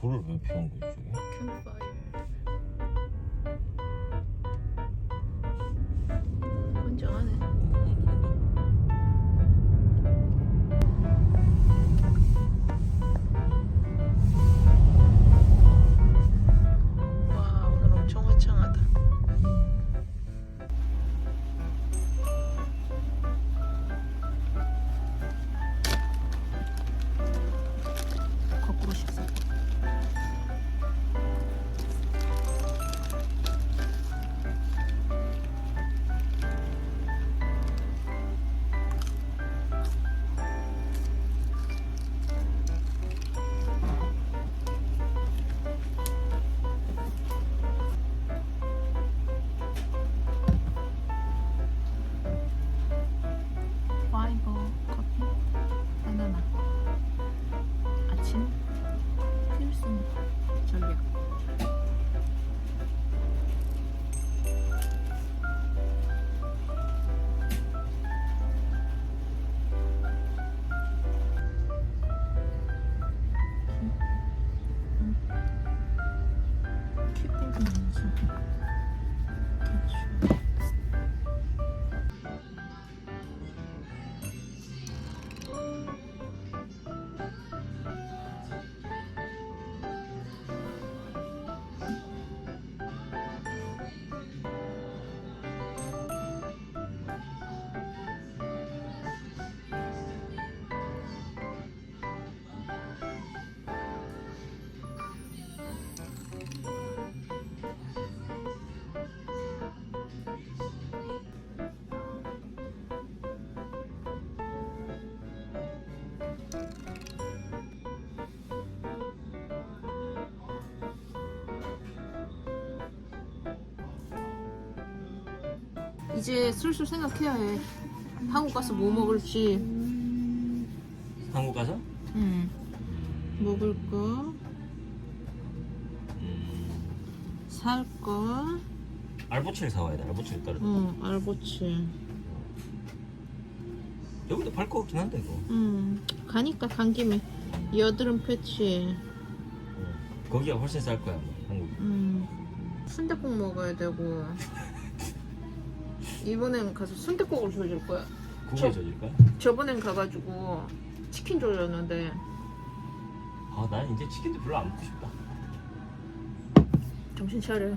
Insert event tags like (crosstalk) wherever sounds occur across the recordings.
불을 왜 피운 거지 저게? 캠파이어. 이제 슬슬 생각해야 해. 한국 가서 뭐 먹을지. 한국 가서? 응. 먹을 거, 음, 살 거. 알보치를 사와야 돼. 알보치를 따로. 응, 알보치. 여기도 팔거 없긴 한데 이거. 응. 가니까 간 김에 여드름 패치. 어. 거기가 훨씬 쌀 거야. 뭐, 한국. 응. 순대국 먹어야 되고. 이번엔 가서 순대국을 조질 거야. 국에 저- 젖을 거야? 저번엔 가가지고 치킨 조졌는데 아, 난 이제 치킨도 별로 안 먹고 싶다. 정신 차려.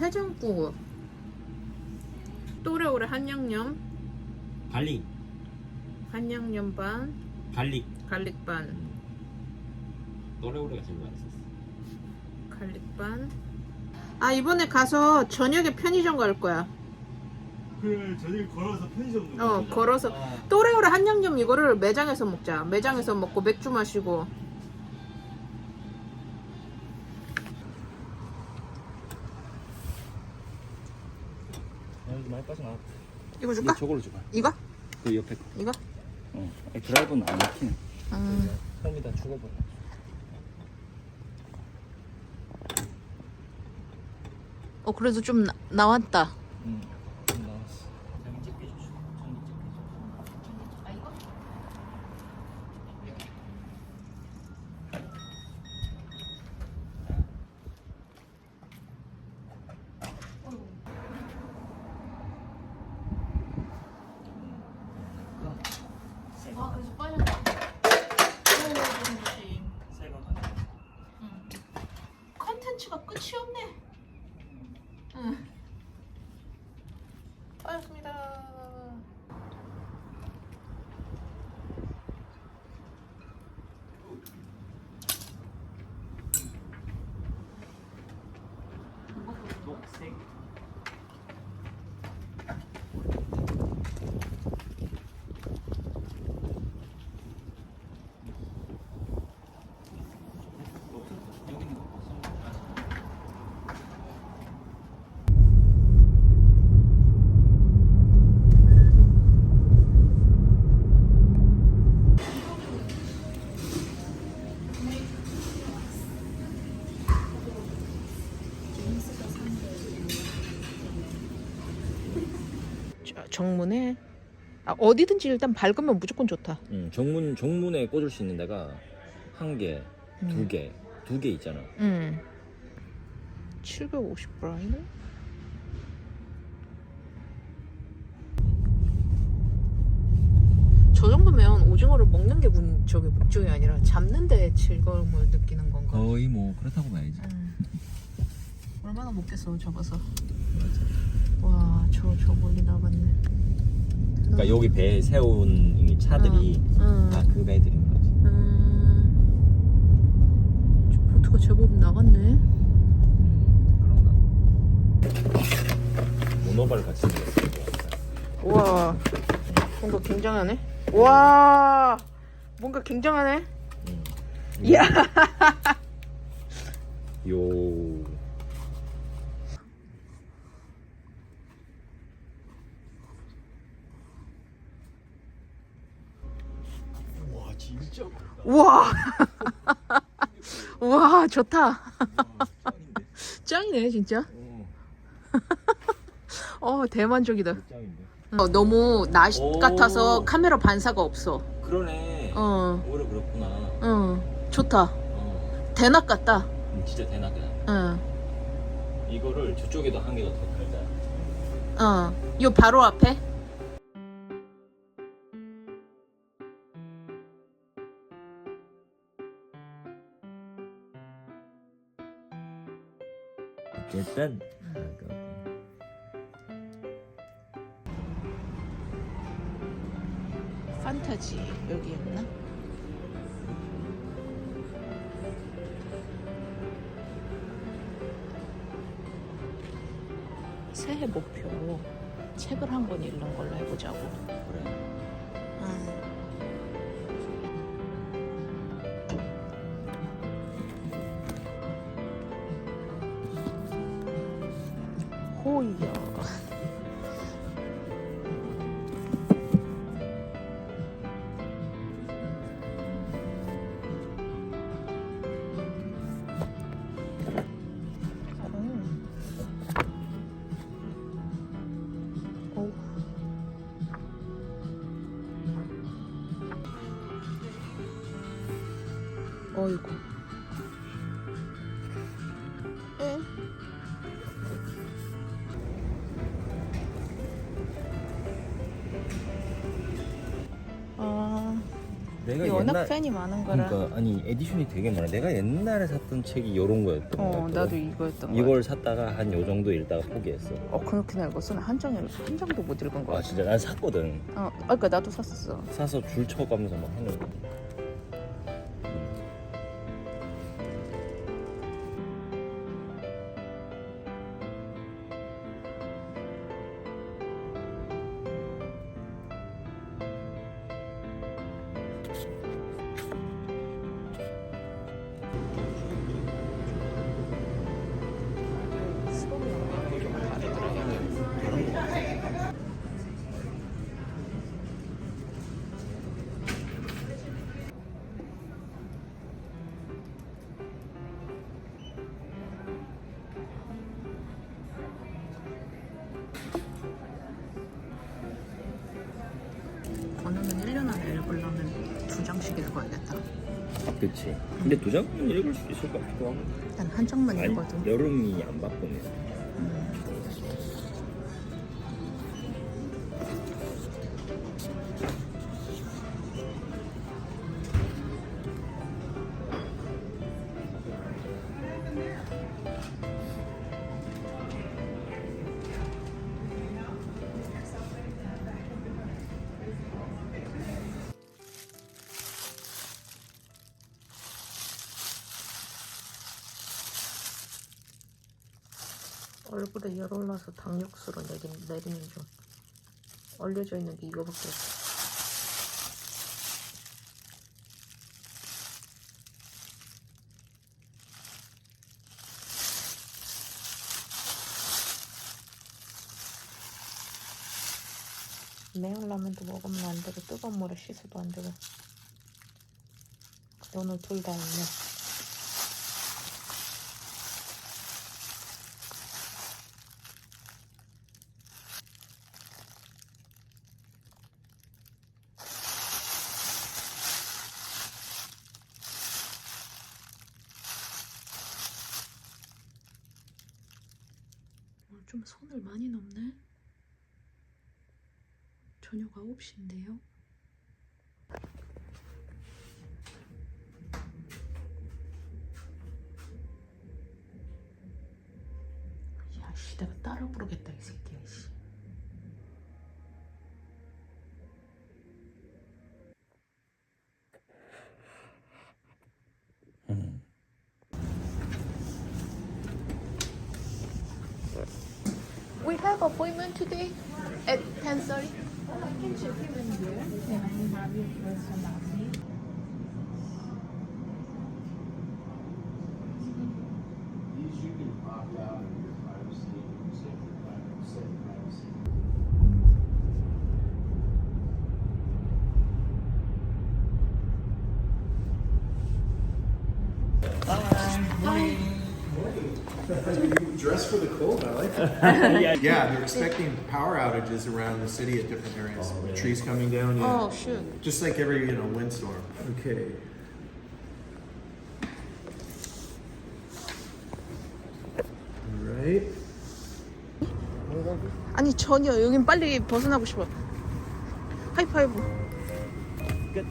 해장국. 또래오래 한양념, 갈릭, 한양념 반, 갈릭. 갈릭 반, 또래오래가 제일 맛있었어. 갈릭 반. 아 이번에 가서 저녁에 편의점 갈 거야. 그래, 저녁 걸어서 편의점 어 걸어서 또래오래 한양념 이거를 매장에서 먹자. 매장에서 먹고 맥주 마시고. 여기 많이 빠져나왔다. 이거 줄까? 저걸로 줘봐. 이거? 그 옆에 거. 이거? 어. 아니, 드라이버는 안 막히네. 음. 형이 다 죽어버려. 어 그래도 좀 나, 나왔다. 응. 나왔어. 장기 찍혀줘. 장기 찍혀줘. 아 이거? 아 그래서 빠졌다. 오, 정신. 새거 가져. 응. 컨텐츠가 끝이 없네. 응. 빠졌습니다. 녹색. 여기 있는 거 봤어? 저- 정문에 아, 어디든지 일단 밝으면 무조건 좋다. 응, 정문 정문에 꽂을 수 있는 데가 한 개, 두 음. 개, 두 개 있잖아. 응. 750 브라이드? 저 정도면 오징어를 먹는 게 문, 저기 목적이 아니라 잡는 데 즐거움을 느끼는 건가? 거의 뭐 그렇다고 봐야지. 음. 얼마나 먹겠어 잡아서 와 저 저 멀리 나갔네 그러니까 여기 배에 세운 이 차들이 응. 다 그 배들인 거지. 음. 저 보트가 제법 나갔네 음, 그런가. 봐. 모노발 같이 생겼어. 우와 뭔가 굉장하네 와 뭔가 굉장하네 음. 이야 요. 우와 (laughs) 우와 좋다 (laughs) 짱이네 진짜 (laughs) 어 대만족이다 짱인데. 어, 너무 낮 오. 같아서 카메라 반사가 없어 그러네. 어, 오히려 그렇구나. 어, 좋다. 어. 대낮 같다. 음, 진짜 대낮이다. 응, 이거를 저쪽에도 한 개가 더 달자. 어. 요 바로 앞에? 어쨌든 판타지 여기였나? 새해 목표 책을 한 권 읽는 걸로 해보자고. 그래. 응. 어이구. 에? 아, 내가 이 워낙 옛날 팬이 많은 거라. 그러니까 아니 에디션이 되게 많아. 내가 옛날에 샀던 책이 이런 거였던 거 어, 같거든. 나도 이거였던 거. 이걸 샀다가 한 요 정도 읽다가 포기했어. 어, 그렇게 읽었어? 나한 장을 한 장도 못 읽은 거야. 아 진짜 난 샀거든. 어, 아, 그러니까 나도 샀었어. 사서 줄 쳐가면서 막 했는데. 근데 두 장은 읽을 수 있을 것 같기도 하고. 난 한 장만 아니, 읽어도. 여름이 안 바쁘네. 얼굴에 열 올라서 당육수로 내린, 내리는 중. 얼려져 있는 게 이거밖에 없어. 매운 라면도 먹으면 안 되고 뜨거운 물에 씻어도 안 되고 너는 둘 다 있네. 좀 손을 많이 넘네. 저녁 9시인데요. We have appointment today at 10.30. I can check you in here. there and have your first dress for the cold, I like it. (laughs) Yeah, they're expecting power outages around the city at different areas. Trees coming down, yeah. Oh, shoot. Just like every, you know, windstorm. Okay. Alright. 아니 전혀 여긴 빨리 벗어나고 싶어. 하이파이브. 끝.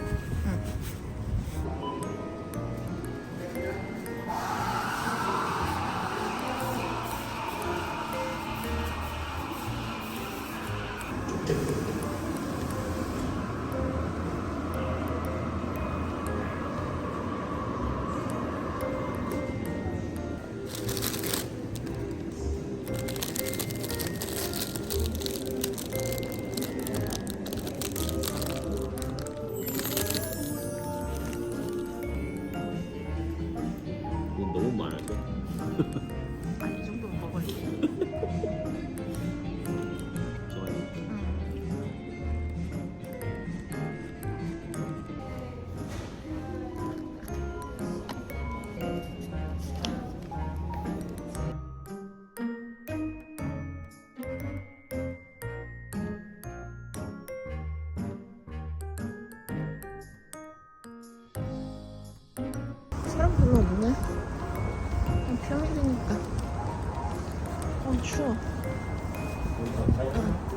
평일이니까. 어 추워. 어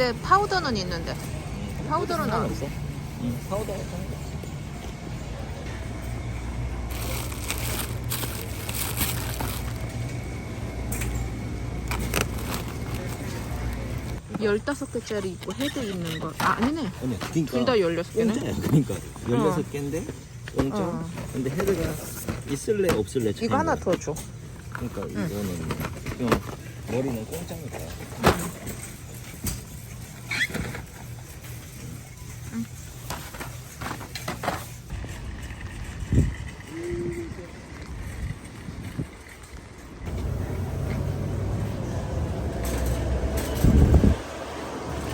근데 파우더는 있는데. 파우더는 안 없어. 응, 파우더 파우더. 열다섯 개짜리 있고 헤드 있는 거. 아 아니네. 아니, 그러니까 둘 다 열여섯 개네. 공짜야. 그러니까 16개인데 공짜. 어. 근데 헤드가 있을래 없을래 차이인 이거 하나 거야. 더 줘. 그러니까 이거는 그냥 머리는 공짜니까.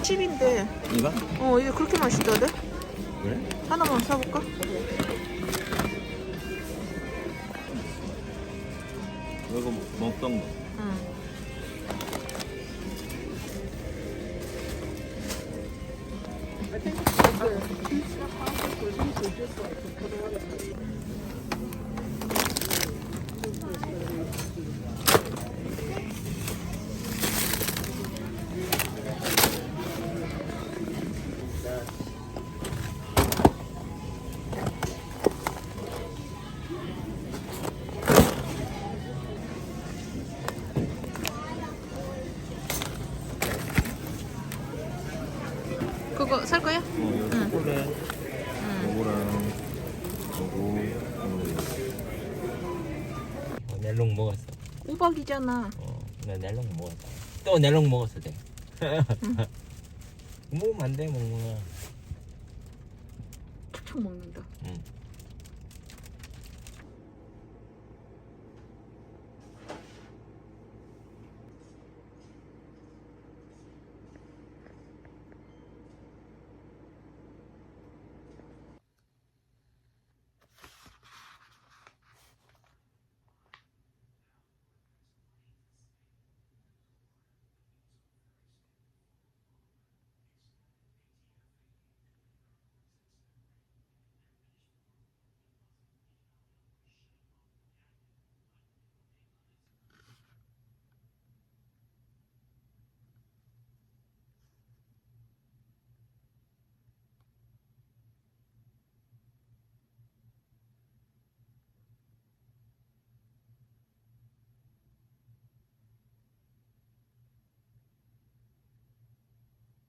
칩인데. 이거? 어 이게 그렇게 맛있다대? 그래? 하나만 사볼까? 이거 뭐 먹던 거. 살 거야? 어, 응. 초콜릿, 응. 요거랑 요거. 어, 넬롱 먹었어. 우박이잖아. 어, 나 넬롱 먹었어. 또 넬롱 먹었어, 돼. 먹으면 안 돼, 멍멍아. 척척 먹는다. 응.